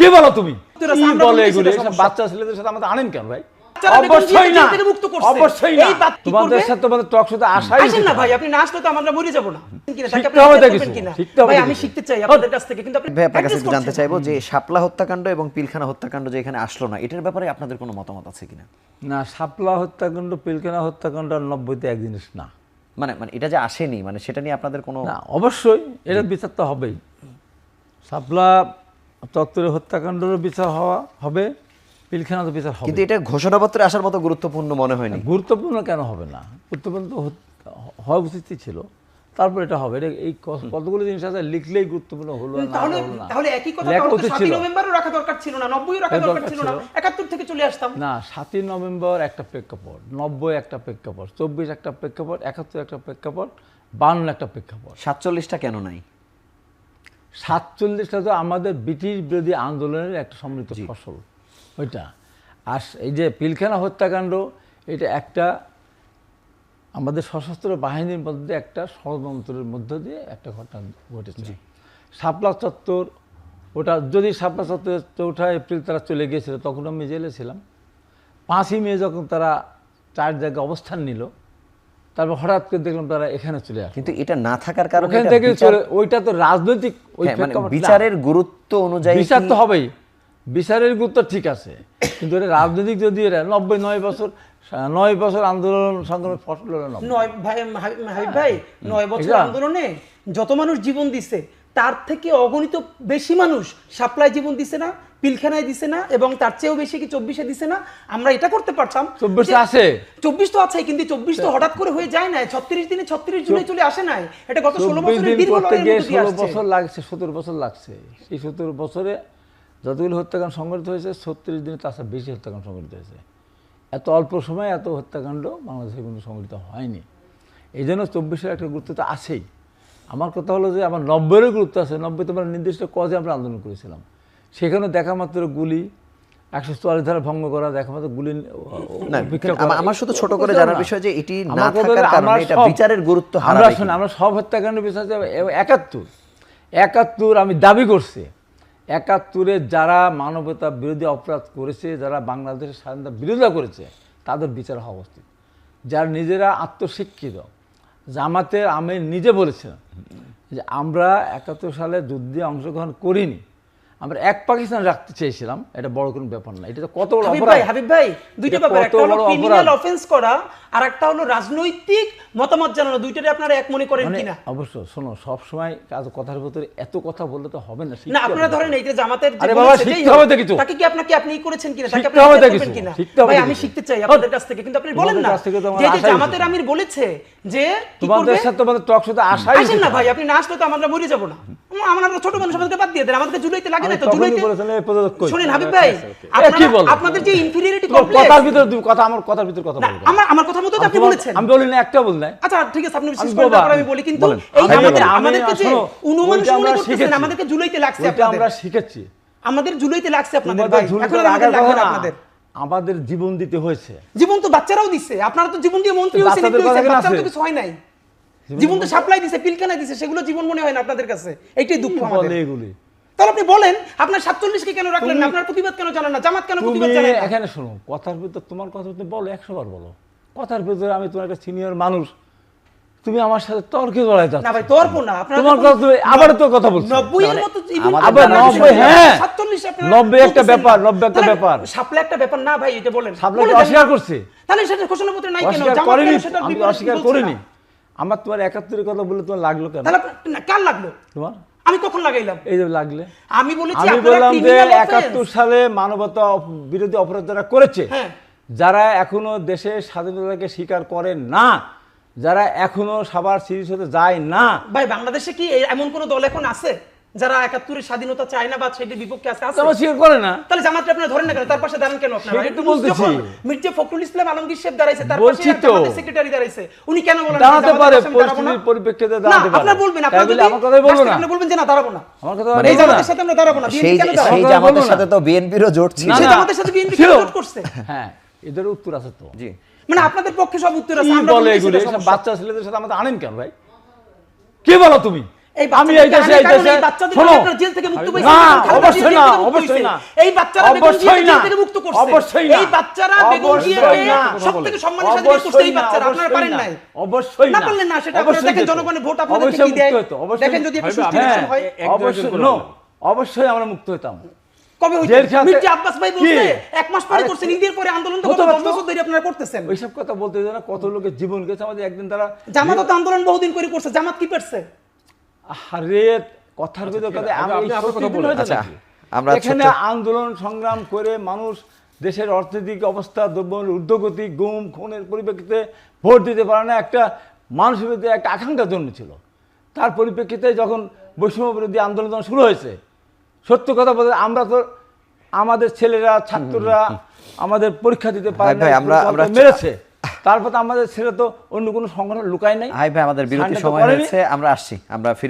কে বলো তুমি? কি বলে এগুলো। বাচ্চা ছেলেদের সাথে আমাদের আনেন কেন ভাই? অবশ্যই না। জেল থেকে মুক্ত করছে। অবশ্যই না। এই বাপ কি তোমাদের সাথে তোমাদের টক সাথে আসাই আসেন না ভাই আপনি না আসলে তো আমরা মরে যাব না। কিনা তাকে শিখতে আপনি হবে accept তো করবেন কিছু, কিনা? শিখতে হবে ভাই আমি শিখতে চাই আপনাদের কাছ থেকে কিন্তু আপনি আপনার কাছে জানতে চাইব যে শাপলা হত্যাকাণ্ড এবং পিলখানা হত্যাকাণ্ড যে এখানে আসলো না এটার ব্যাপারে আপনাদের কোনো মতামত আছে কিনা? না শাপলা হত্যাকাণ্ড পিলখানা হত্যাকাণ্ড আর নব্বইতে এক জিনিস না। মানে মানে এটা যে আসেনি মানে সেটা নিয়ে আপনাদের কোনো না অবশ্যই এটার বিচার তো হবেই। শাপলা চত্বরের হত্যাকাণ্ডেরও বিচার হওয়া হবে পিলখানা তো বিচার হবে। কিন্তু এটা ঘোষণাপত্রে আসার মতো গুরুত্বপূর্ণ মনে হয়নি। গুরুত্বপূর্ণ কেন হবে না? গুরুত্বপূর্ণ তো হওয়া উচিতই ছিল। তারপর এটা হবে। এটা এই কতগুলো জিনিস আছে লিখলেই গুরুত্বপূর্ণ হলো না তাহলে তাহলে একই কথা নভেম্বরও রাখা দরকার ছিল না নব্বইও রাখা দরকার ছিল না। ছিল। একাত্তর থেকে চলে আসতাম। না সাতই নভেম্বর একটা প্রেক্ষাপট নব্বই একটা প্রেক্ষাপট চব্বিশ একটা প্রেক্ষাপট একাত্তর একটা প্রেক্ষাপট বান্ন একটা প্রেক্ষাপট। সাতচল্লিশটা কেন নাই? সাতচল্লিশটা তো আমাদের ব্রিটিশ বিরোধী আন্দোলনের একটা সমৃদ্ধ ফসল। ওইটা। আর এই যে পিলখানা হত্যাকাণ্ড এটা একটা আমাদের সশস্ত্র বাহিনীর মধ্যে একটা ষড়যন্ত্রের মধ্য দিয়ে একটা ঘটনা ঘটেছে। শাপলা চত্বর ওটা যদি শাপলা চত্বর চৌঠা এপ্রিল তারা চলে গিয়েছিল তখন আমি জেলে ছিলাম। পাঁচই মে যখন তারা চার জায়গায় অবস্থান নিল তারপর হঠাৎ করে দেখলাম তারা এখানে চলে আসে কিন্তু এটা না থাকার কারণে ওখান থেকে ওইটা তো রাজনৈতিক ওই হ্যাঁ, মানে। বিচারের গুরুত্ব অনুযায়ী বিচার তো হবেই বিচারের গুরুত্ব ঠিক আছে কিন্তু এটা রাজনৈতিক যদি এটা নব্বই নয় বছর নয় বছর আন্দোলন সংগ্রামের ফসল হলো। নয় ভাই হাবিব হাবিব ভাই নয় বছর আন্দোলনে যত মানুষ জীবন দিছে তার থেকে অগণিত বেশি মানুষ সাপ্লাই জীবন দিছে না পিলখানায় দিছে না এবং তার চেয়েও বেশি কি চব্বিশে দিছে না? আমরা এটা করতে পারতাম 24 যে- আছে। চব্বিশ তো আছে কিন্তু চব্বিশ তো হঠাৎ করে হয়ে যায় না ছত্রিশ দিনে ছত্রিশ জুলাই চলে আসে নাই। এটা গত ষোলো চব্বিশ বছরের ষোলো বছর লাগছে সতেরো বছর লাগছে। সেই সতেরো বছরে যতগুলো হত্যাকাণ্ড সংঘটিত হয়েছে ছত্রিশ দিনে তার বেশি হত্যাকাণ্ড সংঘটিত হয়েছে। এত অল্প সময়ে এত হত্যাকাণ্ড বাংলাদেশে কিন্তু সংঘটিত হয়নি। এই জন্য চব্বিশের একটা গুরুত্ব তো আছেই। আমার কথা হলো যে আমার নব্বইয়েরও গুরুত্ব আছে। নব্বই তোমার নির্দিষ্ট কজে আমরা আন্দোলন করেছিলাম। সেখানে দেখা মাত্র গুলি একশো চুয়াল্লিশ ধারা ভঙ্গ করা দেখা মাত্র গুলি আমার- শুধু ছোট করে জানার বিষয় যে এটি না থাকার কারণে এটা বিচারের গুরুত্ব আমরা শুনে আমরা সব হত্যাকাণ্ডের বিষয় একাত্তর। একাত্তর আমি দাবি করছি। একাত্তরে যারা মানবতা বিরোধী অপরাধ করেছে যারা বাংলাদেশের স্বাধীনতা বিরোধিতা করেছে তাদের বিচার হওয়া উচিত। যারা নিজেরা আত্মশিক্ষিত জামাতের আমি নিজে বলেছিলাম যে আমরা একাত্তর সালে যুদ্ধে অংশগ্রহণ করিনি। আমরা এক পাকিস্তান রাখতে চেয়েছিলাম এটা বড় কোনো ব্যাপার না। এটা তো কত বড় অপরাধ। ভাই হাবিব ভাই দুইটা ব্যাপার একটা হলো ক্রিমিনাল অফেন্স করা আর একটা হলো রাজনৈতিক মতামত জানানো। দুইটারে আপনারা এক মনে করেন মানে কিনা? অবশ্য শোনো সবসময় কাজ কথার ভিতরে এত কথা বললে তো হবে না না আপনারা ধরেন এই যে জামাতের আরে বাবা, শিখতে হবে তো কিছু। তাকে কি আপনাকে আপনি করেছেন কিনা? তাকে আপনি করবেন কিনা? ভাই আমি শিখতে চাই আপনাদের কাছ থেকে কিন্তু আপনি বলেন না। যে যে জামাতের। আমির বলেছে যে কি তোমাদের সাথে তোমাদের টক সাথে আসাই না। ভাই আপনি না আসলে তো আমরা মরে যাব না। আমরা আমরা ছোট মানুষ আমাদেরকে বাদ দিয়ে দেন। আমাদেরকে জুলাইতে লাগে না তো তখনই জুলাইতে বলেছিলাম, এই পদক্ষেপ কই? শুনেন হাবিব ভাই এ, কি আপনারা- বলো? আপনাদের যে ইনফিরিয়রিটি কমপ্লেক্স কথার ভিতরে কথা আমার কথার ভিতরে কথা না আমার আমার কথা মতো আপনি বলেছেন। আমি বলি না একটা বল নাই। আচ্ছা ঠিক আছে আপনি বিশেষ আমি তারপর আমি আমি- বলি কিন্তু এই আমি আমাদের বলব, আমি আমাদেরকে যে শোনো, অনুমানুষ ওইটা আমরা করতেছেন আমাদেরকে জুলাইতে লাগছে ওইটা আমরা শিখেছি। আমাদের জুলাইতে লাগছে আপনাদের ভাই। এখন আমাদের লাগবে না না। আপনাদের। আমাদের জীবন দিতে হয়েছে। জীবন তো বাচ্চারাও দিছে। আপনারা তো জীবন দিয়ে মন্ত্রী বাচ্চারা তো কিছু হয় নাই। জীবন তো সাপ্লাই দিছে পিলকানা দিছে সেগুলো জীবন মনে হয় না আপনাদের কাছে। এইটাই দুঃখ আমাদের। এগুলি? তাহলে আপনি বলেন আপনার সাতচল্লিশকে কেন রাখলেন না? আপনার প্রতিবাদ কেন জানান না? জামাত কেন প্রতিবাদ জানান এখানে শোনো কথার ভিতর তোমার কথা তুমি বলো একশো বার বলো। কথার ভিতরে আমি তোমার একটা সিনিয়র মানুষ। তুমি আমার সাথে তর্কে জড়াই যাচ্ছ। না ভাই তর্ক না। তোমার কথা তুমি আবার তো কথা বলছো। নব্বই এর মতো আবার আপনারা নব্বই, বিষয়- হ্যাঁ। সাতচল্লিশ আপনারা নব্বই একটা ব্যাপার, না। নব্বই একটা ব্যাপার। সাপলা একটা ব্যাপার না ভাই এটা বলেন। সাপলা অস্বীকার করছে? তাহলে সেটা ঘোষণাপত্রে নাই কেন? জামাত কেন বিপরীত অস্বীকার করিনি? আমার তোমার একাত্তরের কথা বলে তোমার লাগল কেন? তাহলে কার লাগল? তোমার? আমি কখন লাগাইলাম এই যে লাগলে আমি বলেছি আমি বললাম যে। একাত্তর সালে মানবতা বিরোধী অপরাধ যারা করেছে হ্যাঁ। যারা এখনও দেশে স্বাধীনতাকে স্বীকার করে না যারা এখনও সবার সিরিজ হতে যায় না ভাই বাংলাদেশে কি এমন কোন দল এখন আছে যারা একাত্তরের স্বাধীনতা চায় না বা সেটির বিপক্ষে আছে? তারা স্বীকার করে না। তাহলে জামাতটা আপনারা ধরেন না কেন? তার পাশে দাঁড়ান কেন আপনারা? সেটাই তো বলতেছি। মির্জা ফখরুল ইসলাম আলমগীর সাহেব দাঁড়াইছে তার পাশে তো। সেক্রেটারি দাঁড়াইছে। উনি কেন বলেন দাঁড়াতে পারে পরিস্থিতির পরিপ্রেক্ষিতে দাঁড়াতে পারে। আপনারা বলবেন তাই আপনারা যদি আমার কথাই বলব না। আপনি বলবেন যে না দাঁড়াবো না। আমার কথা মানে এই জামাতের সাথে আমরা দাঁড়াবো না সেই বিএনপি কেন দাঁড়াবে? সেই জামাতের সাথে তো বিএনপিরও জোট ছিল। সেই জামাতের সাথে বিএনপি। জোট করছে? হ্যাঁ এদের উত্তর আছে তো। জি। মানে আপনাদের পক্ষে সব উত্তর আছে আমরা বলে এগুলো? বাচ্চা ছেলেদের সাথে আমাদের আনেন কেন ভাই? কে বলো তুমি? আমি এই দেশে এই দেশে শোনো। জেল থেকে মুক্ত না, অবশ্যই না, জেল থেকে মুক্ত অবশ্যই না। এই বাচ্চারা অবশ্যই না, থেকে মুক্ত করছে। অবশ্যই না, এই বাচ্চারা বেগম অবশ্যই জিয়াকে না, সবথেকে সম্মানের সাথে বের করছে এই বাচ্চারা। আপনারা পারেন নাই। অবশ্যই না না। পারলেন না সেটা আপনারা দেখেন জনগণের ভোট আপনাদেরকে কি দেয়। মুক্ত হতো, অবশ্যই- দেখেন যদি একটা সুষ্ঠু ইলেকশন হয় একজন একজন অবশ্যই করে অবশ্যই আমরা মুক্ত হতাম কবে হইছে মির্জা আব্বাস ভাই বলছে এক মাস পরে আরে- করছেন ঈদের পরে আন্দোলন তো হতে গত দশ পারতো। বছর ধরে আপনারা করতেছেন। ওইসব কথা বলতে না কত লোকের জীবন গেছে আমাদের একদিন তারা জামাত তো আন্দোলন বহুদিন করে করছে জামাত কি পারছে আরে কথার ভিতরে কথা বলেন। হয়েছে আচ্ছা? আমরা এখানে আন্দোলন সংগ্রাম করে মানুষ দেশের অর্থনৈতিক অবস্থা দ্রব্যমূল্যের ঊর্ধ্বগতি গুম খুনের পরিপ্রেক্ষিতে ভোট দিতে পারে না একটা মানুষের মধ্যে একটা আকাঙ্ক্ষা জন্মেছিল তার পরিপ্রেক্ষিতে যখন বৈষম্য বিরোধী আন্দোলন শুরু হয়েছে সত্য কথা বলতে আমরা তো আমাদের ছেলেরা ছাত্ররা আমাদের পরীক্ষা দিতে পারে ভাই, না আমরা- আমরা- মেরেছে। তারপর আমাদের ছেলে তো অন্য কোনো সংগঠন লুকায় নাই। ভাই আমাদের বিরতি সময় হয়েছে আমরা আসছি আমরা ফিরে